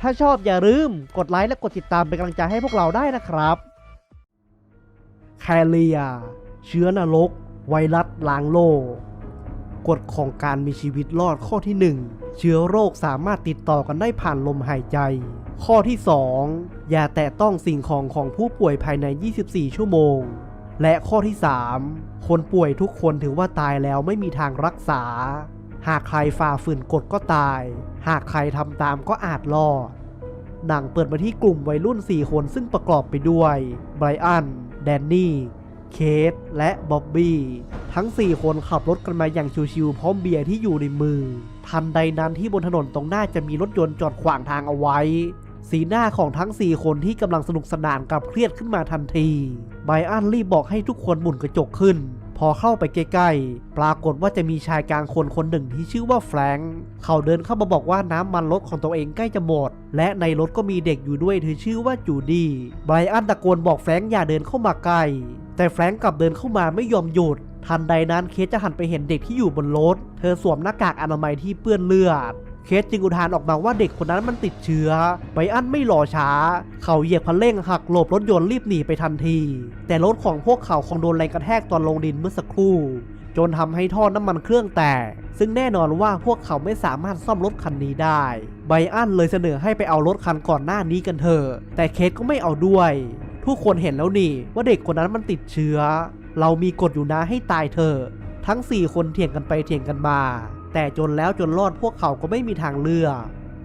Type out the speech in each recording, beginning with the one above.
ถ้าชอบอย่าลืมกดไลค์และกดติดตามเป็นกำลังใจให้พวกเราได้นะครับ แคเรีย เชื้อนรก ไวรัสล้างโลกกฎของการมีชีวิตรอดข้อที่ 1 เชื้อโรคสามารถติดต่อกันได้ผ่านลมหายใจ ข้อที่ 2 อย่าแตะต้องสิ่งของของผู้ป่วยภายใน 24 ชั่วโมง และข้อที่ 3 คนป่วยทุกคนถือว่าตายแล้วไม่มีทางรักษา หากใครฝ่าฝืนกฎก็ตาย หากใครทำตามก็อาจรอด หนังเปิดมาที่กลุ่มวัยรุ่น 4 คนซึ่งประกอบไปด้วยไบรอัน แดนนี่ เคท และบ๊อบบี้ ทั้ง 4 คนขับรถกันมาอย่างชิวๆพร้อมเบียร์ที่อยู่ในมือ ทันใดนั้นที่บนถนนตรงหน้าจะมีรถยนต์จอดขวางทางเอาไว้ สีหน้าของทั้ง 4 คนที่กำลังสนุกสนานกับเครียดขึ้นมาทันทีไบรอันรีบบอกให้ทุกคนหมุนกระจกขึ้น พอเข้าไปใกล้ๆ ปรากฏว่าจะมีชายกลางคนคนหนึ่งที่ชื่อว่าแฟรงค์เขาเดินเข้ามาบอกว่าน้ำมันรถของตัวเองใกล้จะหมด และในรถก็มีเด็กอยู่ด้วยเธอชื่อว่าจูดี้ไบรอันตะโกนบอกแฟรงค์อย่าเดินเข้ามาใกล้ แต่แฟรงค์กลับเดินเข้ามาไม่ยอมหยุด ทันใดนั้นเคสจะหันไปเห็นเด็กที่อยู่บนรถ เธอสวมหน้ากากอนามัยที่เปื้อนเลือด เคสจึงอุทานออกมาว่าเด็กคนนั้นมันติดเชื้อไบอันไม่รอช้า เขาเหยียบคันเร่งหักหลบรถยนต์รีบหนีไปทันที แต่รถของพวกเขาคงโดนแรงกระแทกตอนลงดินเมื่อสักครู่ จนทำให้ท่อน้ำมันเครื่องแตก ซึ่งแน่นอนว่าพวกเขาไม่สามารถซ่อมรถคันนี้ได้ ไบอันเลยเสนอให้ไปเอารถคันก่อนหน้านี้กันเถอะ แต่เคสก็ไม่เอาด้วยทุกคนเห็นแล้วนี่ว่าเด็กคนนั้นมันติดเชื้อ เรามีกฎอยู่นะให้ตายเถอะทั้ง 4 คนเถียงกันไปเถียงกันมา แต่จนแล้วจนรอดพวกเขาก็ไม่มีทางเลือก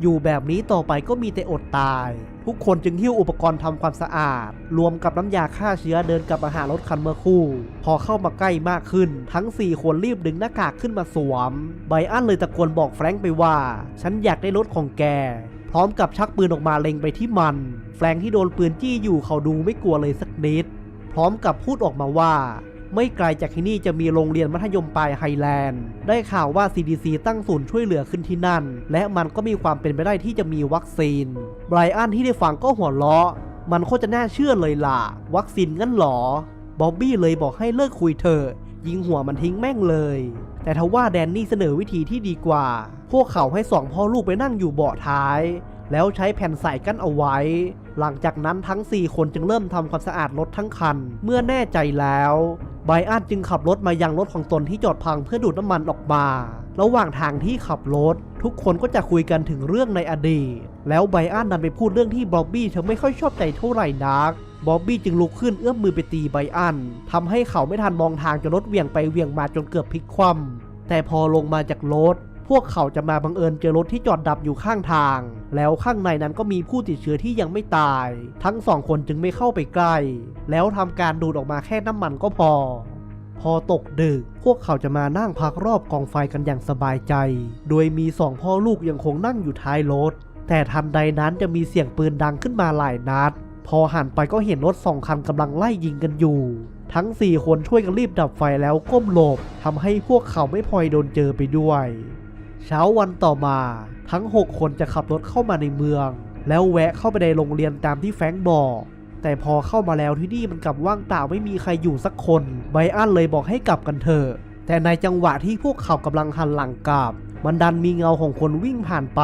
อยู่แบบนี้ต่อไปก็มีแต่อดตาย ทุกคนจึงหิ้วอุปกรณ์ทำความสะอาด รวมกับน้ำยาฆ่าเชื้อเดินกลับมาหารถคันเมื่อคู่ พอเข้ามาใกล้มากขึ้น ทั้ง 4 คนรีบดึงหน้ากากขึ้นมาสวม ไบอันเลยตะโกนบอกแฟรงค์ไปว่า ฉันอยากได้รถของแก พร้อมกับชักปืนออกมาเล็งไปที่มัน แฟรงค์ที่โดนปืนจี้อยู่เขาดูไม่กลัวเลยสักนิด พร้อมกับพูดออกมาว่า ไม่ไกลจากที่นี่จะมีโรงเรียนมัธยมปลายไฮแลนด์ ได้ข่าวว่า CDC ตั้งศูนย์ช่วยเหลือขึ้นที่นั่น และมันก็มีความเป็นไปได้ที่จะมีวัคซีน ไบรอันที่ได้ฟังก็หัวเราะ มันโคตรจะน่าเชื่อเลยล่ะ วัคซีนงั้นหรอ บ๊อบบี้เลยบอกให้เลิกคุยเถอยิงหัวมันทิ้งแม่งเลย แต่ทว่าแดนนี่เสนอวิธีที่ดีกว่า พวกเขาให้สองพ่อลูกไปนั่งอยู่เบาะท้าย แล้วใช้แผ่นใส่กั้นเอาไว้ หลังจากนั้นทั้ง 4 คนจึงเริ่มทำความสะอาดรถทั้งคัน เมื่อแน่ใจแล้วไบอันจึงขับรถมายังรถของตนที่จอดพังเพื่อดูดน้ำมันออกมา ระหว่างทางที่ขับรถ ทุกคนก็จะคุยกันถึงเรื่องในอดีต แล้วไบอันดันไปพูดเรื่องที่บ๊อบบี้เธอไม่ค่อยชอบใจเท่าไหร่นัก บ๊อบบี้จึงลุกขึ้นเอื้อมมือไปตีไบอันทำให้เขาไม่ทันมองทางจนรถเหวี่ยงไปเหวี่ยงมาจนเกือบพลิกคว่ำแต่พอลงมาจากรถ พวกเขาจะมาบังเอิญเจอรถที่จอดดับอยู่ข้างทาง แล้วข้างในนั้นก็มีผู้ติดเชื้อที่ยังไม่ตาย ทั้งสองคนจึงไม่เข้าไปใกล้ แล้วทำการดูดออกมาแค่น้ำมันก็พอ พอตกดึก พวกเขาจะมานั่งพักรอบกองไฟกันอย่างสบายใจ โดยมีสองพ่อลูกยังคงนั่งอยู่ท้ายรถ แต่ทันใดนั้นจะมีเสียงปืนดังขึ้นมาหลายนัด พอหันไปก็เห็นรถสองคันกำลังไล่ยิงกันอยู่ทั้ง 4 คนช่วยกันรีบดับไฟแล้วก้มหลบทำให้พวกเขาไม่พลอยโดนเจอไปด้วย เช้าวันต่อมาทั้ง 6 คนจะขับรถเข้ามาในเมือง แล้วแวะเข้าไปในโรงเรียนตามที่แฟงบอกแต่พอเข้ามาแล้วที่นี่มันกลับว่างเปล่าไม่มีใครอยู่สักคนไบอันเลยบอกให้กลับกันเถอะ แต่ในจังหวะที่พวกเขากำลังหันหลังกลับ มันดันมีเงาของคนวิ่งผ่านไป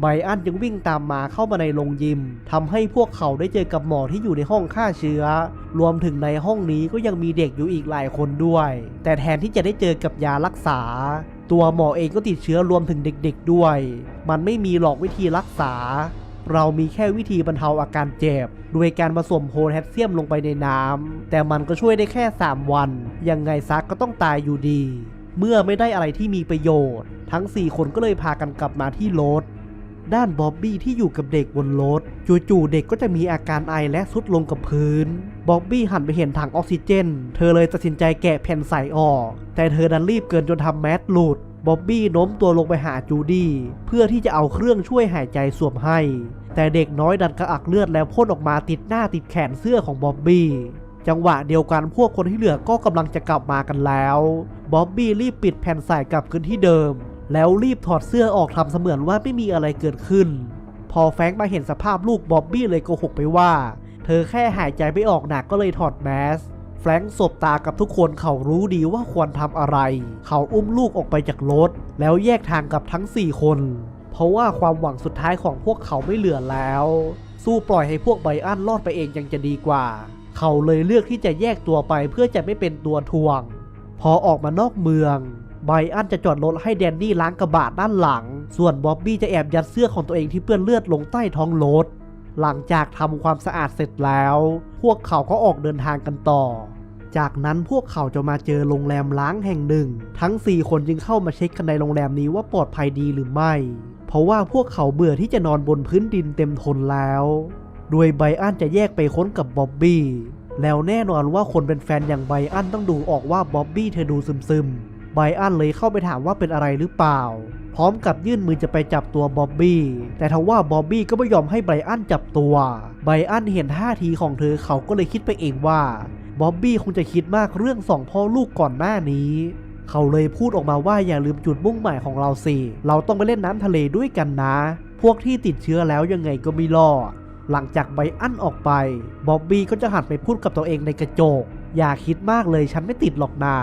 ไบอันจึงวิ่งตามมาเข้ามาในโรงยิมทำให้พวกเขาได้เจอกับหมอที่อยู่ในห้องฆ่าเชื้อ รวมถึงในห้องนี้ก็ยังมีเด็กอยู่อีกหลายคนด้วย แต่แทนที่จะได้เจอกับยารักษา ตัวหมอเองก็ติดเชื้อรวมถึงเด็กๆด้วย มันไม่มีหรอกวิธีรักษา เรามีแค่วิธีบรรเทาอาการเจ็บโดยการผสมโพแทสเซียมลงไปในน้ำแต่มันก็ช่วยได้แค่ 3 วัน ยังไงซักก็ต้องตายอยู่ดี เมื่อไม่ได้อะไรที่มีประโยชน์ ทั้ง 4 คนก็เลยพากันกลับมาที่รถด้านบ๊อบบี้ที่อยู่กับเด็กบนรถจู่ๆเด็กก็จะมีอาการไอและสุดลงกับพื้นบ๊อบบี้หันไปเห็นถังออกซิเจน เธอเลยตัดสินใจแกะแผ่นใส่ออก แต่เธอดันรีบเกินจนทำแมสหลุด บ๊อบบี้โน้มตัวลงไปหาจูดี้เพื่อที่จะเอาเครื่องช่วยหายใจสวมให้ แต่เด็กน้อยดันกระอักเลือดแล้วพ่นออกมาติดหน้าติดแขนเสื้อของบ๊อบบี้จังหวะเดียวกันพวกคนที่เหลือก็กำลังจะกลับมากันแล้วบ๊อบบี้รีบปิดแผ่นใส่กลับคืนที่เดิม แล้วรีบถอดเสื้อออกทำเสมือนว่าไม่มีอะไรเกิดขึ้น พอแฟงมาเห็นสภาพลูกบ๊อบบี้เลยโกหกไปว่า เธอแค่หายใจไม่ออกหนักก็เลยถอดแมส แฟรงค์สบตากับทุกคนเขารู้ดีว่าควรทำอะไร เขาอุ้มลูกออกไปจากรถ แล้วแยกทางกับทั้ง 4 คน เพราะว่าความหวังสุดท้ายของพวกเขาไม่เหลือแล้ว สู้ปล่อยให้พวกไบอันรอดไปเองยังจะดีกว่า เขาเลยเลือกที่จะแยกตัวไปเพื่อจะไม่เป็นตัวทวง พอออกมานอกเมืองไบอันจะจอดรถให้แดนนี่ล้างกระบะด้านหลัง ส่วนบ๊อบบี้จะแอบยัดเสื้อของตัวเองที่เปื้อนเลือดลงใต้ท้องรถ หลังจากทำความสะอาดเสร็จแล้ว พวกเขาก็ออกเดินทางกันต่อ จากนั้นพวกเขาจะมาเจอโรงแรมล้างแห่งหนึ่ง ทั้ง 4 คนจึงเข้ามาเช็คกันในโรงแรมนี้ว่าปลอดภัยดีหรือไม่ เพราะว่าพวกเขาเบื่อที่จะนอนบนพื้นดินเต็มทนแล้ว โดยไบอันจะแยกไปค้นกับบ๊อบบี้ แล้วแน่นอนว่าคนเป็นแฟนอย่างไบอันต้องดูออกว่าบ๊อบบี้เธอดูซึมๆไบอันเลยเข้าไปถามว่าเป็นอะไรหรือเปล่า พร้อมกับยื่นมือจะไปจับตัวบ๊อบบี้ แต่ทว่าบ๊อบบี้ก็ไม่ยอมให้ไบอันจับตัว ไบอันเห็นท่าทีของเธอเขาก็เลยคิดไปเองว่าบ๊อบบี้คงจะคิดมากเรื่องสองพ่อลูกก่อนหน้านี้ เขาเลยพูดออกมาว่าอย่าลืมจุดมุ่งหมายของเราสิ เราต้องไปเล่นน้ำทะเลด้วยกันนะ พวกที่ติดเชื้อแล้วยังไงก็ไม่รอด หลังจากไบอันออกไป บ๊อบบี้ก็จะหันไปพูดกับตัวเองในกระจก อย่าคิดมากเลยฉันไม่ติดหรอกนา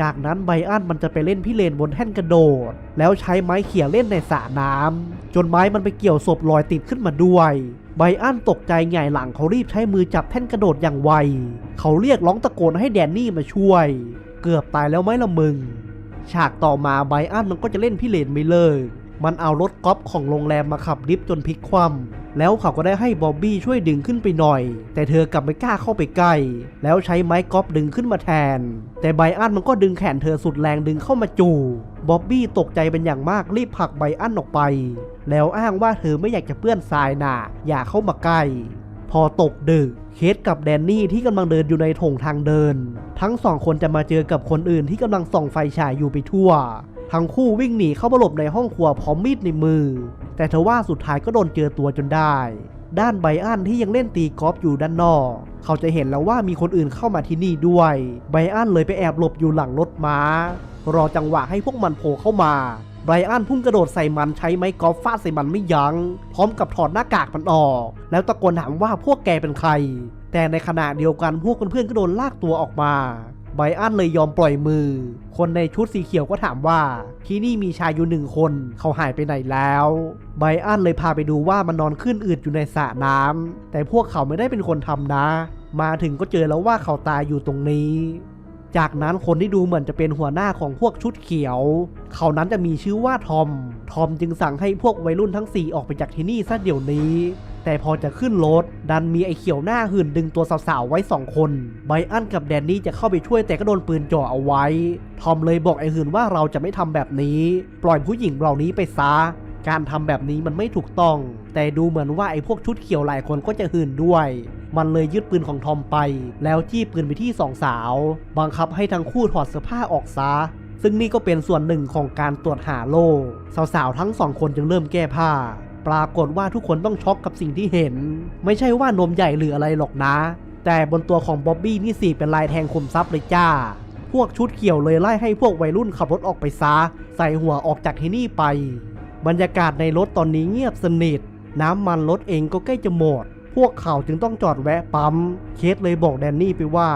จากนั้นไบอันมันจะไปเล่นพี่เลนบนแท่นกระโดด แล้วใช้ไม้เขี่ยเล่นในสระน้ำจนไม้มันไปเกี่ยวศพลอยติดขึ้นมาด้วยไบอันตกใจไงายหลังเขารีบใช้มือจับแท่นกระโดดอย่างไว เขาเรียกร้องตะโกนให้แดนนี่มาช่วย เกือบตายแล้วไหมละมึง ฉากต่อมาไบอันมันก็จะเล่นพี่เลนไม่เลิก มันเอารถกอล์ฟของโรงแรมมาขับลิฟต์จนพลิกคว่ำ แล้วเขาก็ได้ให้บอบบี้ช่วยดึงขึ้นไปหน่อย แต่เธอกลับไม่กล้าเข้าไปใกล้ แล้วใช้ไม้กอล์ฟดึงขึ้นมาแทน แต่ไบอันมันก็ดึงแขนเธอสุดแรงดึงเข้ามาจูบอบบี้ตกใจเป็นอย่างมากรีบผลักไบอันออกไป แล้วอ้างว่าเธอไม่อยากจะเปื้อนทรายน่ะอย่าเข้ามาใกล้พอตกดึก เคสกับแดนนี่ที่กำลังเดินอยู่ในถงทางเดิน ทั้งสองคนจะมาเจอกับคนอื่นที่กำลังส่องไฟฉายอยู่ไปทั่ว ทั้งคู่วิ่งหนีเข้ามาหลบในห้องครัวพร้อมมีดในมือ แต่ทว่าสุดท้ายก็โดนเจอตัวจนได้ ด้านไบอันที่ยังเล่นตีกอล์ฟอยู่ด้านนอก เขาจะเห็นแล้วว่ามีคนอื่นเข้ามาที่นี่ด้วย ไบอันเลยไปแอบหลบอยู่หลังรถม้า รอจังหวะให้พวกมันโผล่เข้ามาไบรอันพุ่งกระโดดใส่มันใช้ไม้กอล์ฟฟาดใส่มันไม่ยัง้ง พร้อมกับถอดหน้ากากมันออก แล้วตะโกนถามว่าพวกแกเป็นใคร แต่ในขณะเดียวกันพวกเพื่อนๆก็โดนลากตัวออกมา บรอันเลยยอมปล่อยมือ คนในชุดสีเขียวก็ถามว่า ที่นี่มีชายอยู่หนึ่งคนเขาหายไปไหนแล้วไบรอันเลยพาไปดูว่ามันนอนขึ้นอืดอยู่ในสระน้ำแต่พวกเขาไม่ได้เป็นคนทำนะ มาถึงก็เจอแล้วว่าเขาตายอยู่ตรงนี้ จากนั้นคนที่ดูเหมือนจะเป็นหัวหน้าของพวกชุดเขียว เขานั้นจะมีชื่อว่าทอม ทอมจึงสั่งให้พวกวัยรุ่นทั้ง 4 ออกไปจากที่นี่ซะเดี๋ยวนี้ แต่พอจะขึ้นรถดันมีไอ้เขียวหน้าหื่นดึงตัวสาวๆไว้ 2 คน ไบอันกับแดนนี่จะเข้าไปช่วยแต่ก็โดนปืนจ่อเอาไว้ ทอมเลยบอกไอ้หื่นว่าเราจะไม่ทำแบบนี้ ปล่อยผู้หญิงเหล่านี้ไปซะการทำแบบนี้มันไม่ถูกต้อง แต่ดูเหมือนว่าไอ้พวกชุดเขียวหลายคนก็จะหื่นด้วย มันเลยยึดปืนของทอมไป แล้วจี้ปืนไปที่สองสาว บังคับให้ทั้งคู่ถอดเสื้อผ้าออกซะซึ่งนี่ก็เป็นส่วนหนึ่งของการตรวจหาโล่สาวๆทั้งสองคนจึงเริ่มแก้ผ้า ปรากฏว่าทุกคนต้องช็อกกับสิ่งที่เห็น ไม่ใช่ว่านมใหญ่หรืออะไรหรอกนะ แต่บนตัวของบ๊อบบี้นี่สิเป็นลายแทงคมซับเลยจ้า พวกชุดเขียวเลยไล่ให้พวกวัยรุ่นขับรถออกไปซะ ใส่หัวออกจากที่นี่ไป บรรยากาศในรถตอนนี้เงียบสนิท น้ำมันรถเองก็ใกล้จะหมด พวกเขาจึงต้องจอดแวะปั๊ม เคสเลยบอกแดนนี่ไปว่า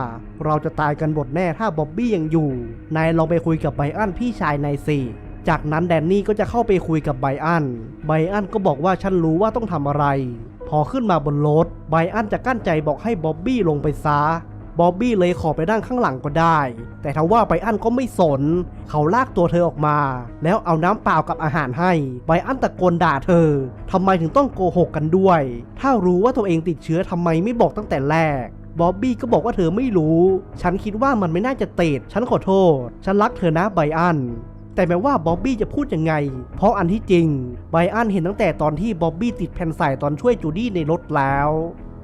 เราจะตายกันหมดแน่ถ้าบ๊อบบี้ยังอยู่ นายลองไปคุยกับไบอันพี่ชายนายสิจากนั้นแดนนี่ก็จะเข้าไปคุยกับไบอัน ไบอันก็บอกว่าฉันรู้ว่าต้องทำอะไร พอขึ้นมาบนรถ ไบอันจะกั้นใจบอกให้บ๊อบบี้ลงไปซา บ๊อบบี้เลยขอไปนั่งข้างหลังก็ได้ แต่ทว่าไบอันก็ไม่สน เขาลากตัวเธอออกมา แล้วเอาน้ำเปล่ากับอาหารให้ ไบอันตะโกนด่าเธอทำไมถึงต้องโกหกกันด้วย ถ้ารู้ว่าตัวเองติดเชื้อทำไมไม่บอกตั้งแต่แรกบ๊อบบี้ก็บอกว่าเธอไม่รู้ ฉันคิดว่ามันไม่น่าจะติด ฉันขอโทษ ฉันรักเธอนะไบอัน แต่แม้ว่าบ๊อบบี้จะพูดยังไง เพราะอันที่จริง ไบอันเห็นตั้งแต่ตอนที่บ๊อบบี้ติดแผ่นใส่ตอนช่วยจูดี้ในรถแล้ว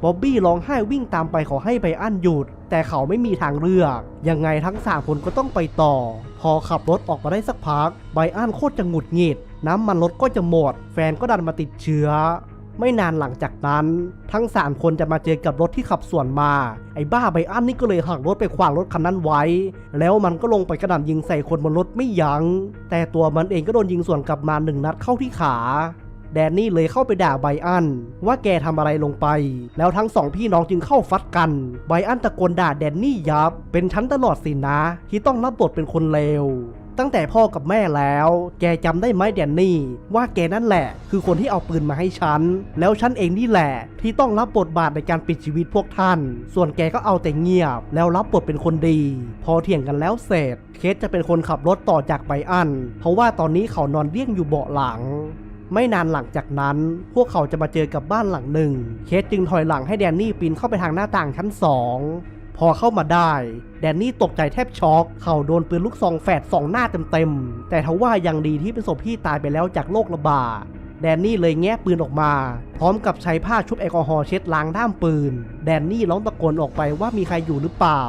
บ๊อบบี้ร้องไห้วิ่งตามไปขอให้ไบอันหยุด แต่เขาไม่มีทางเลือก ยังไงทั้งสามคนก็ต้องไปต่อ พอขับรถออกมาได้สักพัก ไบอันโคตรจะหงุดหงิด น้ำมันรถก็จะหมด แฟนก็ดันมาติดเชื้อ ไม่นานหลังจากนั้น ทั้งสามคนจะมาเจอกับรถที่ขับสวนมา ไอ้บ้าไบอันนี่ก็เลยหักรถไปขวางรถคันนั้นไว้ แล้วมันก็ลงไปกระหน่ำยิงใส่คนบนรถไม่ยัง้ง แต่ตัวมันเองก็โดนยิงสวนกลับมาหนึ่งนัดเข้าที่ขา แดนนี่เลยเข้าไปด่าไบอัน ว่าแกทำอะไรลงไป แล้วทั้งสองพี่น้องจึงเข้าฟัดกัน ไบอันตะโกนด่าแดนนี่ยับ เป็นชั้นตลอดสินะที่ต้องรับบทเป็นคนเลวตั้งแต่พ่อกับแม่แล้ว แกจำได้ไหมแดนนี่ ว่าแกนั่นแหละ คือคนที่เอาปืนมาให้ฉัน แล้วฉันเองนี่แหละ ที่ต้องรับบทบาทในการปิดชีวิตพวกท่าน ส่วนแกก็เอาแต่เงียบ แล้วรับบทเป็นคนดี พอเถียงกันแล้วเสร็จ เคสจะเป็นคนขับรถต่อจากไบอัน เพราะว่าตอนนี้เขานอนเลี้ยงอยู่เบาะหลัง ไม่นานหลังจากนั้น พวกเขาจะมาเจอกับบ้านหลังหนึ่ง เคสจึงถอยหลังให้แดนนี่ปีนเข้าไปทางหน้าต่างชั้นสองพอเข้ามาได้ แดนนี่ตกใจแทบช็อกเขาโดนปืนลูกซองแฝดสองหน้าเต็มๆแต่ทว่ายังดีที่เป็นศพพี่ตายไปแล้วจากโรคระบาด แดนนี่เลยแงะปืนออกมา พร้อมกับใช้ผ้าชุบแอลกอฮอล์เช็ดล้างด้ามปืน แดนนี่ร้องตะโกนออกไปว่ามีใครอยู่หรือเปล่า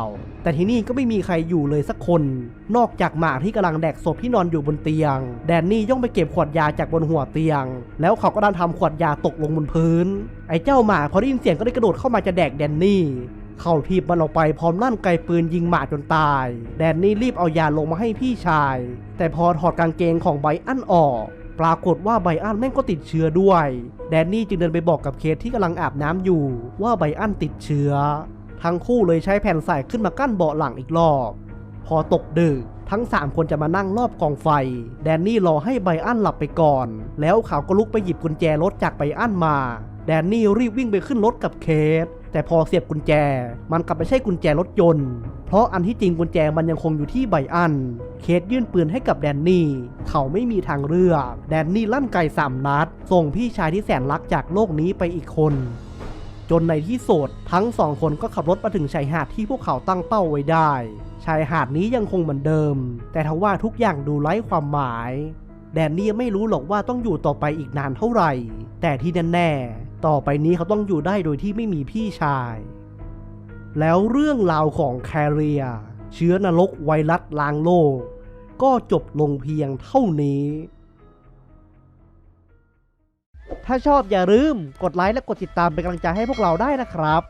แต่ที่นี่ก็ไม่มีใครอยู่เลยสักคน นอกจากหมาที่กำลังแดกศพที่นอนอยู่บนเตียง แดนนี่ย่องไปเก็บขวดยาจากบนหัวเตียง แล้วเขาก็ดันทำขวดยาตกลงบนพื้น ไอ้เจ้าหมาพอได้ยินเสียงก็ได้กระโดดเข้ามาจะแดกแดนนี่ เข้าทีบมันออกไปพร้อมลั่นไกปืนยิงหมาจนตาย แดนนี่รีบเอายาลงมาให้พี่ชาย แต่พอถอดกางเกงของไบอันออก ปรากฏว่าไบอันแม่งก็ติดเชื้อด้วย แดนนี่จึงเดินไปบอกกับเคสที่กำลังอาบน้ำอยู่ ว่าไบอันติดเชื้อ ทั้งคู่เลยใช้แผ่นใส่ขึ้นมากั้นเบาะหลังอีกรอบ พอตกดึกทั้ง 3 คนจะมานั่งรอบกองไฟ แดนนี่รอให้ไบอันหลับไปก่อน แล้วเขาก็ลุกไปหยิบกุญแจรถจากไบอันมา แดนนี่รีบวิ่งไปขึ้นรถกับเคส แต่พอเสียบกุญแจ มันกลับไม่ใช่กุญแจรถยนต์ เพราะอันที่จริงกุญแจมันยังคงอยู่ที่ไบอัน เคสยื่นปืนให้กับแดนนี่ เขาไม่มีทางเลือก แดนนี่ลั่นไกสามนัด ส่งพี่ชายที่แสนรักจากโลกนี้ไปอีกคน จนในที่สุดทั้งสองคนก็ขับรถมาถึงชายหาดที่พวกเขาตั้งเป้าไว้ได้ ชายหาดนี้ยังคงเหมือนเดิม แต่ทว่าทุกอย่างดูไร้ความหมาย แดนนี่ไม่รู้หรอกว่าต้องอยู่ต่อไปอีกนานเท่าไหร่ แต่ที่แน่ๆต่อไปนี้เขาต้องอยู่ได้โดยที่ไม่มีพี่ชาย แล้วเรื่องราวของแคเรีย เชื้อนรกไวรัสล้างโลก ก็จบลงเพียงเท่านี้ ถ้าชอบอย่าลืมกดไลค์และกดติดตามเป็นกำลังใจให้พวกเราได้นะครับ